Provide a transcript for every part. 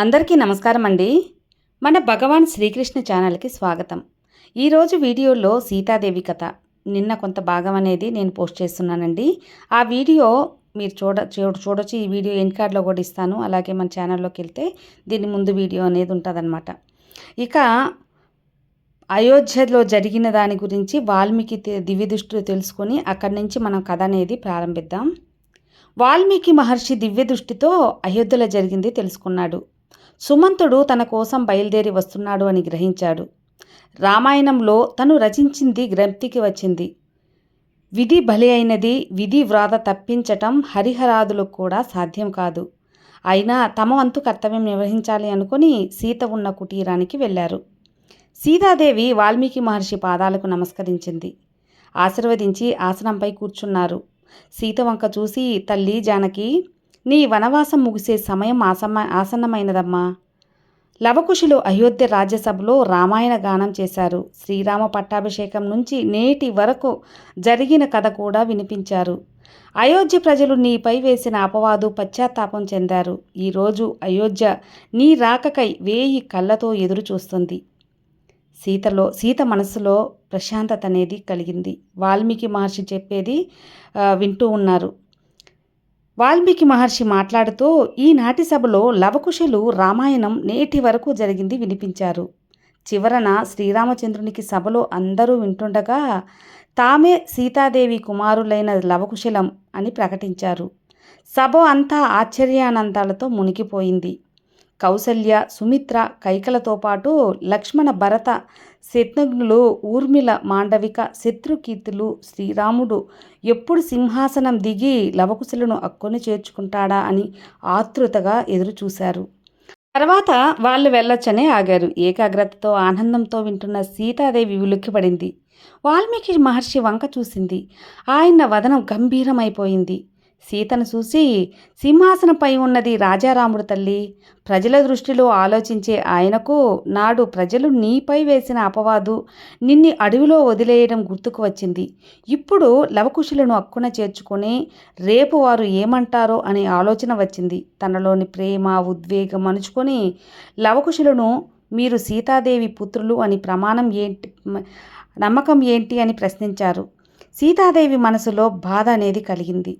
అందరికీ నమస్కారం అండి. మన భగవాన్ శ్రీకృష్ణ ఛానల్కి స్వాగతం. ఈరోజు వీడియోలో సీతాదేవి కథ. నిన్న కొంత భాగం అనేది నేను పోస్ట్ చేస్తున్నానండి. ఆ వీడియో మీరు చూడ చూడొచ్చు. ఈ వీడియో ఎండ్ కార్డ్లో కూడా ఇస్తాను. అలాగే మన ఛానల్లోకి వెళ్తే దీని ముందు వీడియో అనేది ఉంటుందన్నమాట. ఇక అయోధ్యలో జరిగిన దాని గురించి వాల్మీకి దివ్య దృష్టిలో తెలుసుకొని అక్కడి నుంచి మనం కథ అనేది ప్రారంభిద్దాం. వాల్మీకి మహర్షి దివ్య దృష్టితో అయోధ్యలో జరిగింది తెలుసుకున్నాడు. సుమంతుడు తన కోసం బయలుదేరి వస్తున్నాడు అని గ్రహించాడు. రామాయణంలో తను రచించింది గ్రంథికి వచ్చింది. విధి బలి అయినది విధి వ్రాత తప్పించటం హరిహరాదులకు కూడా సాధ్యం కాదు. అయినా తమ వంతు కర్తవ్యం నిర్వహించాలి అనుకుని సీత ఉన్న కుటీరానికి వెళ్ళారు. సీతాదేవి వాల్మీకి మహర్షి పాదాలకు నమస్కరించింది. ఆశీర్వదించి ఆసనంపై కూర్చున్నారు. సీత వంక చూసి తల్లి జానకి నీ వనవాసం ముగిసే సమయం ఆసమ ఆసన్నమైనదమ్మా. లవకుశులు అయోధ్య రాజ్యసభలో రామాయణ గానం చేశారు. శ్రీరామ పట్టాభిషేకం నుంచి నేటి వరకు జరిగిన కథ కూడా వినిపించారు. అయోధ్య ప్రజలు నీపై వేసిన అపవాదు పశ్చాత్తాపం చెందారు. ఈరోజు అయోధ్య నీ రాకకై వేయి కళ్ళతో ఎదురు చూస్తుంది. సీతలో సీత మనసులో ప్రశాంతత అనేది కలిగింది. వాల్మీకి మహర్షి చెప్పేది వింటూ ఉన్నారు. వాల్మీకి మహర్షి మాట్లాడుతూ ఈనాటి సభలో లవకుశులు రామాయణం నేటి వరకు జరిగింది వినిపించారు. చివరన శ్రీరామచంద్రునికి సభలో అందరూ వింటుండగా తామే సీతాదేవి కుమారులైన లవకుశలం అని ప్రకటించారు. సభ అంతా ఆశ్చర్యానందాలతో మునిగిపోయింది. కౌసల్య సుమిత్ర కైకలతో పాటు లక్ష్మణ భరత శత్రుఘ్నులు ఊర్మిళ మాండవిక శత్రుకీర్తులు శ్రీరాముడు ఎప్పుడు సింహాసనం దిగి లవకుశలను అక్కుని చేర్చుకుంటాడా అని ఆతృతగా ఎదురుచూశారు. తర్వాత వాళ్ళు వెళ్ళొచ్చనే ఆగారు. ఏకాగ్రతతో ఆనందంతో వింటున్న సీతాదేవి ఉలిక్కిపడింది. వాల్మీకి మహర్షి వంక చూసింది. ఆయన వదనం గంభీరమైపోయింది. సీతను చూసి సింహాసనపై ఉన్నది రాజారాముడు తల్లి ప్రజల దృష్టిలో ఆలోచించే ఆయనకు నాడు ప్రజలు నీపై వేసిన అపవాదు నిన్ని అడవిలో వదిలేయడం గుర్తుకు వచ్చింది. ఇప్పుడు లవకుశులను అక్కున చేర్చుకొని రేపు వారు ఏమంటారో అనే ఆలోచన వచ్చింది. తనలోని ప్రేమ ఉద్వేగం అణుచుకొని లవకుశులను మీరు సీతాదేవి పుత్రులు అని ప్రమాణం ఏంటి నమ్మకం ఏంటి అని ప్రశ్నించారు. సీతాదేవి మనసులో బాధ అనేది కలిగింది.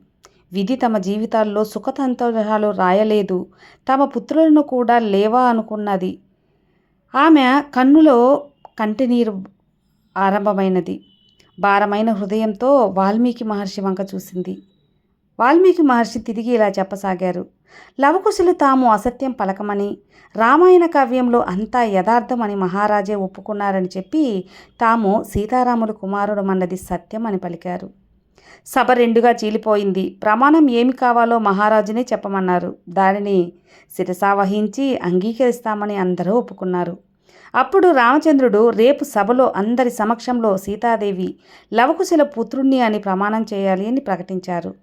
విధి తమ జీవితాల్లో సుఖతంతరాలు రాయలేదు. తమ పుత్రులను కూడా లేవా అనుకున్నది. ఆమె కన్నులో కంటినీరు ఆరంభమైనది. భారమైన హృదయంతో వాల్మీకి మహర్షి వంక చూసింది. వాల్మీకి మహర్షి తిరిగి ఇలా చెప్పసాగారు. లవకుశులు తాము అసత్యం పలకమని రామాయణ కావ్యంలో అంతా యథార్థమని మహారాజే ఒప్పుకున్నారని చెప్పి తాము సీతారాములు కుమారుడు మన్నది సత్యం అని పలికారు. సభ రెండుగా చీలిపోయింది. ప్రమాణం ఏమి కావాలో మహారాజునే చెప్పమన్నారు. దానిని శిరసా వహించి అంగీకరిస్తామని అందరూ ఒప్పుకున్నారు. అప్పుడు రామచంద్రుడు రేపు సభలో అందరి సమక్షంలో సీతాదేవి లవకుశల పుత్రుణ్ణి అని ప్రమాణం చేయాలి అని ప్రకటించారు.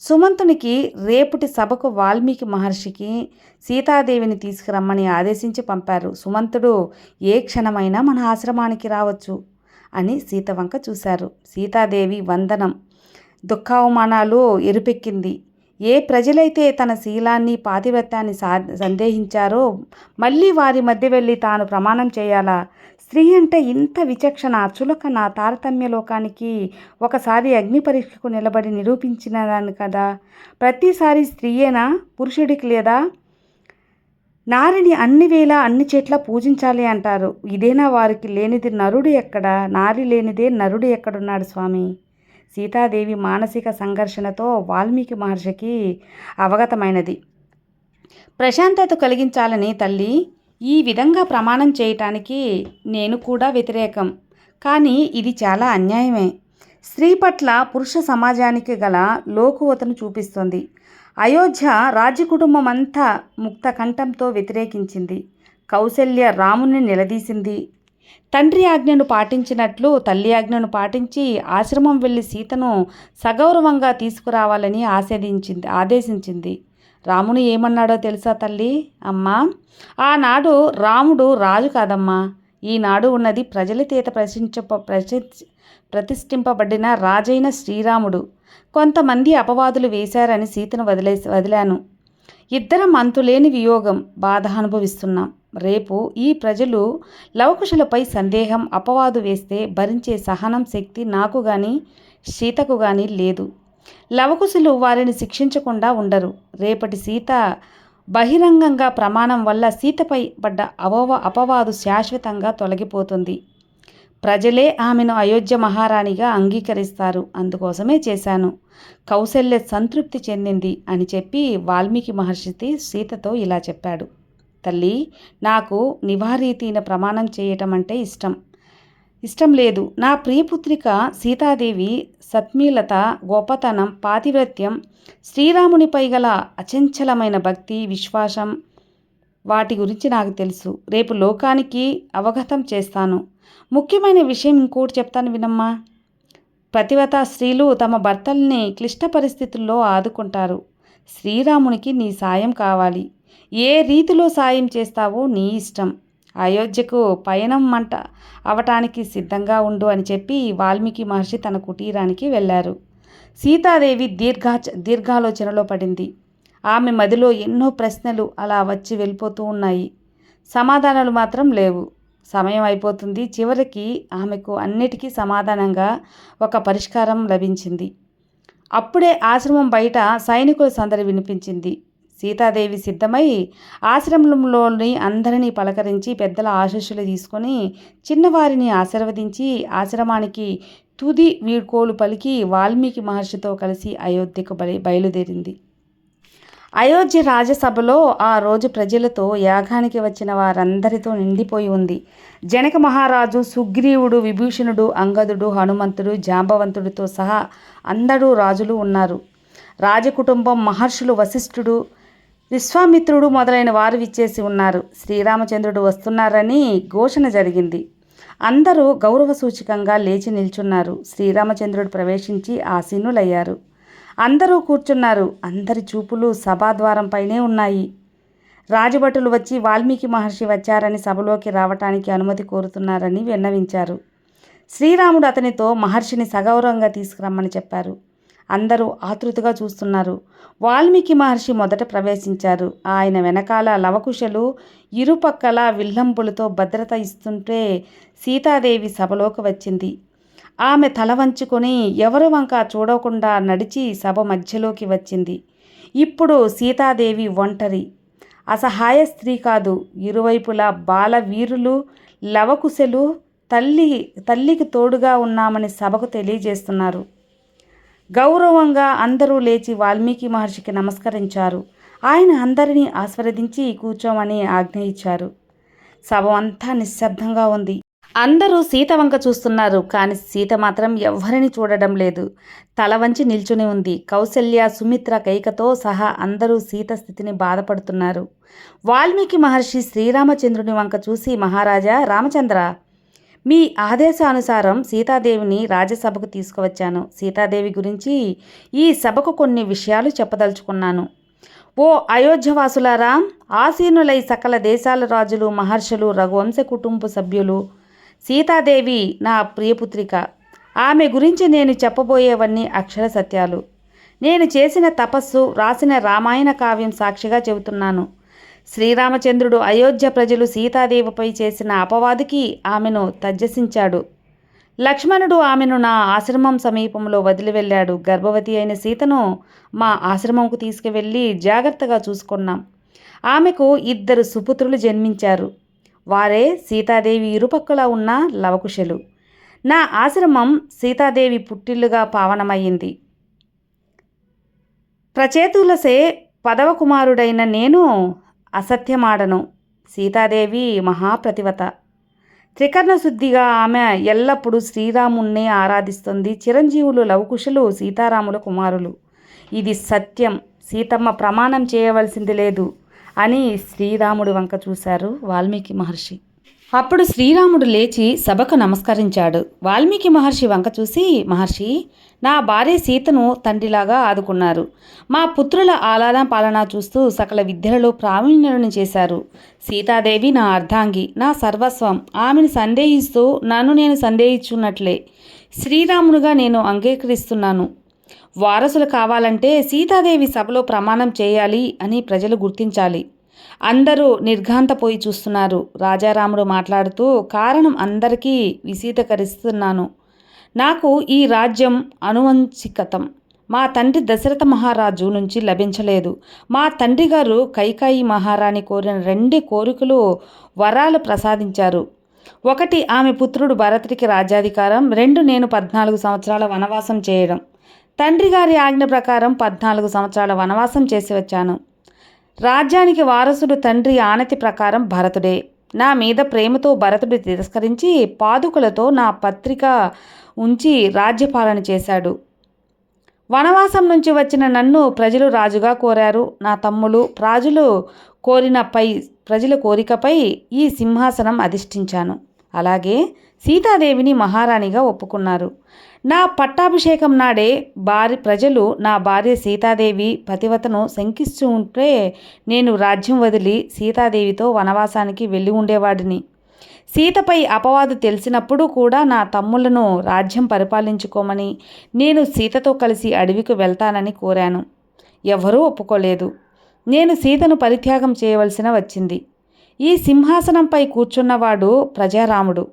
సుమంతునికి రేపుటి సభకు వాల్మీకి మహర్షికి సీతాదేవిని తీసుకురమ్మని ఆదేశించి పంపారు. సుమంతుడు ఏ క్షణమైనా మన ఆశ్రమానికి రావచ్చు. అని సీత వంక చూశారు. సీతాదేవి వందనం దుఃఖావమానాలు ఎరుపెక్కింది. ఏ ప్రజలైతే తన శీలాన్ని పాతివ్రత్యాన్ని సా సందేహించారో మళ్ళీ వారి మధ్య వెళ్ళి తాను ప్రమాణం చేయాలా? స్త్రీ అంటే ఇంత విచక్షణ చులకన తారతమ్య లోకానికి ఒకసారి అగ్ని పరీక్షకు నిలబడి నిరూపించినదాన్ని కదా? ప్రతిసారి స్త్రీయేనా? పురుషుడికి లేదా? నారిని అన్ని వేళ అన్ని చెట్ల పూజించాలి అంటారు. ఇదేనా వారికి లేనిది నరుడు ఎక్కడ? నారి లేనిదే నరుడు ఎక్కడున్నాడు స్వామి? సీతాదేవి మానసిక సంఘర్షణతో వాల్మీకి మహర్షికి అవగతమైనది. ప్రశాంతత కలిగించాలని తల్లి ఈ విధంగా ప్రమాణం చేయటానికి నేను కూడా వ్యతిరేకం. కానీ ఇది చాలా అన్యాయమే. స్త్రీ పట్ల పురుష సమాజానికి గల లోకువతను చూపిస్తుంది. అయోధ్య రాజకుటుంబం అంతా ముక్త కంఠంతో వ్యతిరేకించింది. కౌశల్య రాముని నిలదీసింది. తండ్రి ఆజ్ఞను పాటించినట్లు తల్లి ఆజ్ఞను పాటించి ఆశ్రమం వెళ్ళి సీతను సగౌరవంగా తీసుకురావాలని ఆశీర్దించింది ఆదేశించింది. రాముడు ఏమన్నాడో తెలుసా తల్లి? అమ్మా ఆనాడు రాముడు రాజు కాదమ్మా. ఈనాడు ఉన్నది ప్రజల చేత ప్రశంచ ప్రతిష్ఠింపబడిన రాజైన శ్రీరాముడు. కొంతమంది అపవాదులు వేశారని సీతను వదిలే వదిలాను. ఇద్దరం అంతులేని వియోగం బాధ అనుభవిస్తున్నాం. రేపు ఈ ప్రజలు లవకుశులపై సందేహం అపవాదు వేస్తే భరించే సహనం శక్తి నాకు కానీ సీతకు కానీ లేదు. లవకుశులు వారిని శిక్షించకుండా ఉండరు. రేపటి సీత బహిరంగంగా ప్రమాణం వల్ల సీతపై పడ్డ అవవ అపవాదు శాశ్వతంగా తొలగిపోతుంది. ప్రజలే ఆమెను అయోధ్య మహారాణిగా అంగీకరిస్తారు. అందుకోసమే చేశాను. కౌశల్య సంతృప్తి చెందింది అని చెప్పి వాల్మీకి మహర్షి సీతతో ఇలా చెప్పాడు. తల్లి నాకు నివారీతీన ప్రమాణం చేయటం అంటే ఇష్టం. ఇష్టం లేదు. నా ప్రియపుత్రిక సీతాదేవి సత్మీలత గొప్పతనం పాతివ్రత్యం శ్రీరామునిపై గల అచంచలమైన భక్తి విశ్వాసం వాటి గురించి నాకు తెలుసు. రేపు లోకానికి అవగతం చేస్తాను. ముఖ్యమైన విషయం ఇంకోటి చెప్తాను వినమ్మా. ప్రతివత స్త్రీలు తమ భర్తల్ని క్లిష్ట పరిస్థితుల్లో ఆదుకుంటారు. శ్రీరామునికి నీ సాయం కావాలి. ఏ రీతిలో సాయం చేస్తావో నీ ఇష్టం. అయోధ్యకు పయనం మంట అవటానికి సిద్ధంగా ఉండు అని చెప్పి వాల్మీకి మహర్షి తన కుటీరానికి వెళ్ళారు. సీతాదేవి దీర్ఘా దీర్ఘాలోచనలో పడింది. ఆమె మదిలో ఎన్నో ప్రశ్నలు అలా వచ్చి వెళ్ళిపోతూ ఉన్నాయి. సమాధానాలు మాత్రం లేవు. సమయం అయిపోతుంది. చివరికి ఆమెకు అన్నిటికీ సమాధానంగా ఒక పరిష్కారం లభించింది. అప్పుడే ఆశ్రమం బయట సైనికుల సందడి వినిపించింది. సీతాదేవి సిద్ధమై ఆశ్రమంలోని అందరినీ పలకరించి పెద్దల ఆశీస్సులు తీసుకొని చిన్నవారిని ఆశీర్వదించి ఆశ్రమానికి తుది వీడ్కోలు పలికి వాల్మీకి మహర్షితో కలిసి అయోధ్యకు బయలుదేరింది. అయోధ్య రాజసభలో ఆ రోజు ప్రజలతో యాగానికి వచ్చిన వారందరితో నిండిపోయి ఉంది. జనక మహారాజు సుగ్రీవుడు విభూషణుడు అంగదుడు హనుమంతుడు జాంబవంతుడితో సహా అందరూ రాజులు ఉన్నారు. రాజకుటుంబం మహర్షులు వశిష్ఠుడు విశ్వామిత్రుడు మొదలైన వారు విచ్చేసి ఉన్నారు. శ్రీరామచంద్రుడు వస్తున్నారని ఘోషణ జరిగింది. అందరూ గౌరవ సూచకంగా లేచి నిల్చున్నారు. శ్రీరామచంద్రుడు ప్రవేశించి ఆసీనులయ్యారు. అందరూ కూర్చున్నారు. అందరి చూపులు సభాద్వారంపైనే ఉన్నాయి. రాజభటులు వచ్చి వాల్మీకి మహర్షి వచ్చారని సభలోకి రావటానికి అనుమతి కోరుతున్నారని విన్నవించారు. శ్రీరాముడు అతనితో మహర్షిని సగౌరవంగా తీసుకురమ్మని చెప్పారు. అందరూ ఆతృతగా చూస్తున్నారు. వాల్మీకి మహర్షి మొదట ప్రవేశించారు. ఆయన వెనకాల లవకుశలు ఇరుపక్కల విల్లంబులతో భద్రత ఇస్తుంటే సీతాదేవి సభలోకి వచ్చింది. ఆమె తల వంచుకొని ఎవరు వంక చూడకుండా నడిచి సభ మధ్యలోకి వచ్చింది. ఇప్పుడు సీతాదేవి ఒంటరి. అసహాయ స్త్రీ కాదు. ఇరువైపులా బాలవీరులు లవకుశలు తల్లి తల్లికి తోడుగా ఉన్నామని సభకు తెలియజేస్తున్నారు. గౌరవంగా అందరూ లేచి వాల్మీకి మహర్షికి నమస్కరించారు. ఆయన అందరినీ ఆస్వాదించి కూర్చోమని ఆజ్ఞ ఇచ్చారు. సభ అంతా నిశ్శబ్దంగా ఉంది. అందరూ సీత వంక చూస్తున్నారు కానీ సీత మాత్రం ఎవ్వరిని చూడడం లేదు. తల వంచి నిల్చుని ఉంది. కౌశల్య సుమిత్ర కైకతో సహా అందరూ సీత స్థితిని బాధపడుతున్నారు. వాల్మీకి మహర్షి శ్రీరామచంద్రుని వంక చూసి మహారాజా రామచంద్ర మీ ఆదేశానుసారం సీతాదేవిని రాజ్యసభకు తీసుకువచ్చాను. సీతాదేవి గురించి ఈ సభకు కొన్ని విషయాలు చెప్పదలుచుకున్నాను. ఓ అయోధ్యవాసులారా ఆసీనులై సకల దేశాల రాజులు మహర్షులు రఘువంశ కుటుంబ సభ్యులు సీతాదేవి నా ప్రియపుత్రిక ఆమె గురించి నేను చెప్పబోయేవన్నీ అక్షర సత్యాలు. నేను చేసిన తపస్సు రాసిన రామాయణ కావ్యం సాక్షిగా చెబుతున్నాను. శ్రీరామచంద్రుడు అయోధ్య ప్రజలు సీతాదేవిపై చేసిన అపవాదికి ఆమెను తజ్జసించాడు. లక్ష్మణుడు ఆమెను నా ఆశ్రమం సమీపంలో వదిలి వెళ్ళాడు. గర్భవతి అయిన సీతను మా ఆశ్రమంకు తీసుకువెళ్ళి జాగ్రత్తగా చూసుకున్నాం. ఆమెకు ఇద్దరు సుపుత్రులు జన్మించారు. వారే సీతాదేవి ఇరుపక్కల ఉన్న లవకుశలు. నా ఆశ్రమం సీతాదేవి పుట్టిల్లుగా పావనమయ్యింది. ప్రచేతులసే పదవ కుమారుడైన నేను అసత్యమాడను. సీతాదేవి మహాప్రతివత. త్రికర్ణశుద్ధిగా ఆమె ఎల్లప్పుడూ శ్రీరాముణ్ణి ఆరాధిస్తుంది. చిరంజీవులు లవకుశులు సీతారాముల కుమారులు. ఇది సత్యం. సీతమ్మ ప్రమాణం చేయవలసింది లేదు. అని శ్రీరాముడు వంక చూశారు వాల్మీకి మహర్షి. అప్పుడు శ్రీరాముడు లేచి సభకు నమస్కరించాడు. వాల్మీకి మహర్షి వంక చూసి మహర్షి నా భార్య సీతను తండ్రిలాగా ఆదుకున్నారు. మా పుత్రుల ఆలాన పాలన చూస్తూ సకల విద్యలలో ప్రావీణ్యులను చేశారు. సీతాదేవి నా అర్ధాంగి నా సర్వస్వం. ఆమెను సందేహిస్తూ నన్ను నేను సందేహించున్నట్లే. శ్రీరాముడుగా నేను అంగీకరిస్తున్నాను. వారసులు కావాలంటే సీతాదేవి సభలో ప్రమాణం చేయాలి అని ప్రజలు గుర్తించాలి. అందరూ నిర్ఘాంతపోయి చూస్తున్నారు. రాజారాముడు మాట్లాడుతూ కారణం అందరికీ విశీతకరిస్తున్నాను నాకు ఈ రాజ్యం అనువంశికతం. మా తండ్రి దశరథ మహారాజు నుంచి లభించలేదు. మా తండ్రి గారు కైకాయి మహారాణి కోరిన రెండు కోరికలు వరాలు ప్రసాదించారు. ఒకటి ఆమె పుత్రుడు భరతుడికి రాజ్యాధికారం. రెండు నేను పద్నాలుగు సంవత్సరాల వనవాసం చేయడం. తండ్రి గారి ఆజ్ఞ ప్రకారం పద్నాలుగు సంవత్సరాల వనవాసం చేసి వచ్చాను. రాజ్యానికి వారసుడు తండ్రి ఆనతి ప్రకారం భరతుడే. నా మీద ప్రేమతో భరతుడు తిరస్కరించి పాదుకులతో నా పత్రిక ఉంచి రాజ్యపాలన చేశాడు. వనవాసం నుంచి వచ్చిన నన్ను ప్రజలు రాజుగా కోరారు. నా తమ్ములు రాజులు కోరిన పై ప్రజల కోరికపై ఈ సింహాసనం అధిష్ఠించాను. అలాగే సీతాదేవిని మహారాణిగా ఒప్పుకున్నారు. నా పట్టాభిషేకం నాడే భార్య ప్రజలు నా భార్య సీతాదేవి పతివతను శంకిస్తూ ఉంటే నేను రాజ్యం వదిలి సీతాదేవితో వనవాసానికి వెళ్ళి ఉండేవాడిని. సీతపై అపవాదు తెలిసినప్పుడు కూడా నా తమ్ములను రాజ్యం పరిపాలించుకోమని నేను సీతతో కలిసి అడవికి వెళ్తానని కోరాను. ఎవరూ ఒప్పుకోలేదు. నేను సీతను పరిత్యాగం చేయవలసిన వచ్చింది. ఈ సింహాసనంపై కూర్చున్నవాడు ప్రజారాముడు.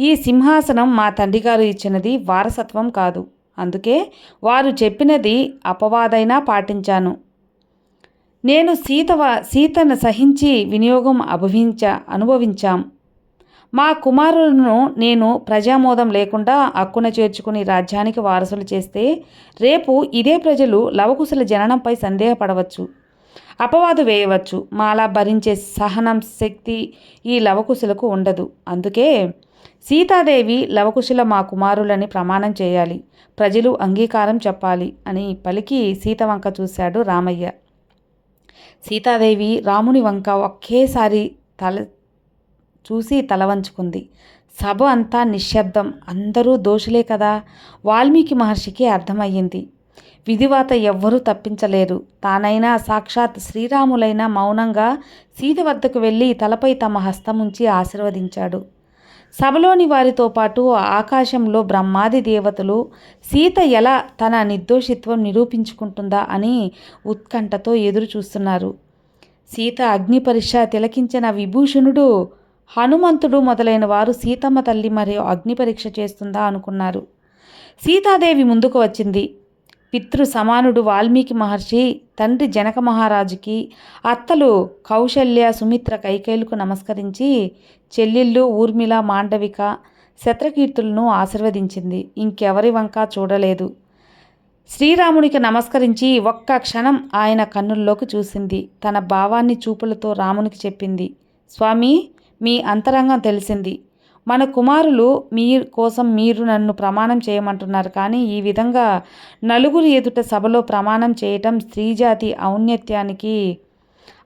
ఈ సింహాసనం మా తండ్రిగారు ఇచ్చినది వారసత్వం కాదు. అందుకే వారు చెప్పినది అపవాదైనా పాటించాను. నేను సీతవ సీతను సహించి వినియోగం అభవించ అనుభవించాం. మా కుమారులను నేను ప్రజామోదం లేకుండా అక్కున చేర్చుకుని రాజ్యానికి వారసులు చేస్తే రేపు ఇదే ప్రజలు లవకుశల జననంపై సందేహపడవచ్చు. అపవాదు వేయవచ్చు. మాలా భరించే సహనం శక్తి ఈ లవకుశులకు ఉండదు. అందుకే సీతాదేవి లవకుశుల మా కుమారులని ప్రమాణం చేయాలి. ప్రజలు అంగీకారం చెప్పాలి అని పలికి సీత వంక చూశాడు రామయ్య. సీతాదేవి రాముని వంక ఒకేసారి తల చూసి తలవంచుకుంది సభ అంతా నిశ్శబ్దం. అందరూ దోషులే కదా? వాల్మీకి మహర్షికి అర్థమయ్యింది. విధివాత ఎవ్వరూ తప్పించలేరు తానైనా సాక్షాత్ శ్రీరాములైన మౌనంగా సీత వద్దకు వెళ్ళి తలపై తమ హస్తముంచి ఆశీర్వదించాడు. సభలోని వారితో పాటు ఆకాశంలో బ్రహ్మాది దేవతలు సీత ఎలా తన నిర్దోషిత్వం నిరూపించుకుంటుందా అని ఉత్కంఠతో ఎదురు చూస్తున్నారు సీత అగ్ని పరీక్ష తిలకించిన విభూషణుడు హనుమంతుడు మొదలైన వారు సీతమ్మ తల్లి మరియు అగ్ని పరీక్ష చేస్తుందా అనుకున్నారు. సీతాదేవి ముందుకు వచ్చింది. పితృ సమానుడు వాల్మీకి మహర్షి తండ్రి జనక మహారాజుకి అత్తలు కౌశల్య సుమిత్ర కైకేయులకు నమస్కరించి చెల్లెళ్ళు ఊర్మిళ మాండవిక శత్రకీర్తులను ఆశీర్వదించింది. ఇంకెవరి వంక చూడలేదు. శ్రీరామునికి నమస్కరించి ఒక్క క్షణం ఆయన కన్నుల్లోకి చూసింది. తన భావాన్ని చూపులతో రామునికి చెప్పింది. స్వామి మీ అంతరంగం తెలిసింది. మన కుమారులు మీ కోసం మీరు నన్ను ప్రమాణం చేయమంటున్నారు. కానీ ఈ విధంగా నలుగురు ఎదుట సభలో ప్రమాణం చేయటం స్త్రీజాతి ఔన్నత్యానికి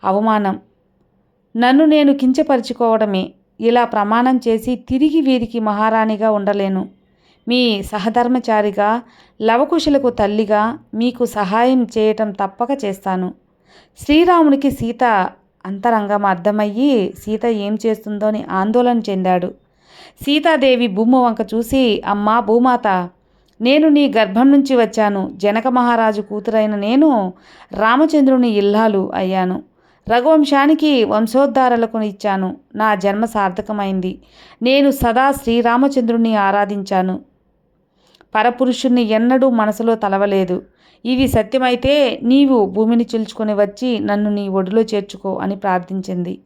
అవమానం. నన్ను నేను కించపరుచుకోవడమే. ఇలా ప్రమాణం చేసి తిరిగి వీరికి మహారాణిగా ఉండలేను. మీ సహధర్మచారిగా లవకుశులకు తల్లిగా మీకు సహాయం చేయటం తప్పక చేస్తాను. శ్రీరామునికి సీత అంతరంగం అర్థమయ్యి సీత ఏం చేస్తుందో అని ఆందోళన చెందాడు. సీతాదేవి భూము వంక చూసి అమ్మా భూమాత నేను నీ గర్భం నుంచి వచ్చాను. జనక మహారాజు కూతురైన నేను రామచంద్రుని ఇల్లాలు అయ్యాను. రఘువంశానికి వంశోద్ధారలకు ఇచ్చాను. నా జన్మ సార్థకమైంది. నేను సదా శ్రీరామచంద్రుని ఆరాధించాను. పరపురుషుణ్ణి ఎన్నడూ మనసులో తలవలేదు. ఇవి సత్యమైతే నీవు భూమిని చిల్చుకొని వచ్చి నన్ను నీ ఒడిలో చేర్చుకో అని ప్రార్థించింది.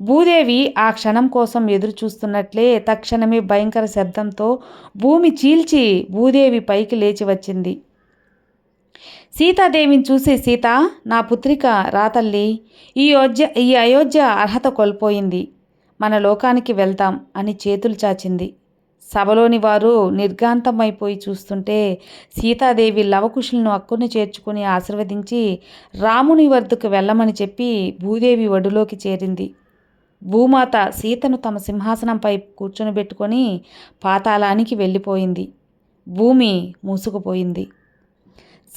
భూదేవి ఆ క్షణం కోసం ఎదురు చూస్తున్నట్లే తక్షణమే భయంకర శబ్దంతో భూమి చీల్చి భూదేవి పైకి లేచి వచ్చింది. సీతాదేవిని చూసి సీత నా పుత్రిక రాతల్లి ఈ అయోధ్య ఈ అయోధ్య అర్హత కోల్పోయింది. మన లోకానికి వెళ్తాం అని చేతులు చాచింది. సభలోని వారు నిర్గాంతమైపోయి చూస్తుంటే సీతాదేవి లవకుశులను అక్కుని చేర్చుకుని ఆశీర్వదించి రాముని వద్దకు వెళ్ళమని చెప్పి భూదేవి ఒడిలోకి చేరింది. భూమాత సీతను తమ సింహాసనంపై కూర్చొనిబెట్టుకొని పాతాళానికి వెళ్ళిపోయింది. భూమి మూసుకుపోయింది.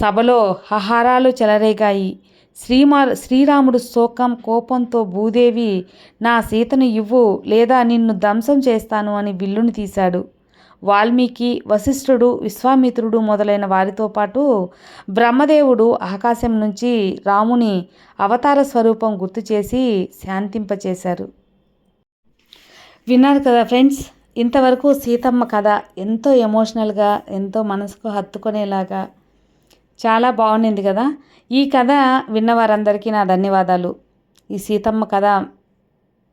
సభలో హహారాలు చెలరేగాయి. శ్రీమా శ్రీరాముడు శోకం కోపంతో భూదేవి నా సీతను ఇవ్వు లేదా నిన్ను ధ్వంసం చేస్తాను అని విల్లుని తీశాడు. వాల్మీకి వశిష్ఠుడు విశ్వామిత్రుడు మొదలైన వారితో పాటు బ్రహ్మదేవుడు ఆకాశం నుంచి రాముని అవతార స్వరూపం గుర్తు చేసి శాంతింపచేశారు. విన్నారు కదా ఫ్రెండ్స్? ఇంతవరకు సీతమ్మ కథ ఎంతో ఎమోషనల్గా ఎంతో మనసుకు హత్తుకునేలాగా చాలా బాగుండింది కదా? ఈ కథ విన్న వారందరికీ నా ధన్యవాదాలు. ఈ సీతమ్మ కథ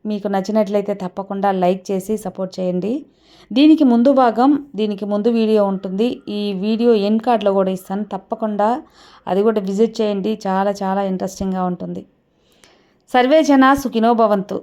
మీకు నచ్చినట్లయితే తప్పకుండా లైక్ చేసి సపోర్ట్ చేయండి. దీనికి ముందు భాగం దీనికి ముందు వీడియో ఉంటుంది. ఈ వీడియో ఎన్ కార్డ్లో కూడా ఇస్తాను. తప్పకుండా అది కూడా విజిట్ చేయండి. చాలా చాలా ఇంట్రెస్టింగ్గా ఉంటుంది. సర్వే జన సుఖినో భవంతు.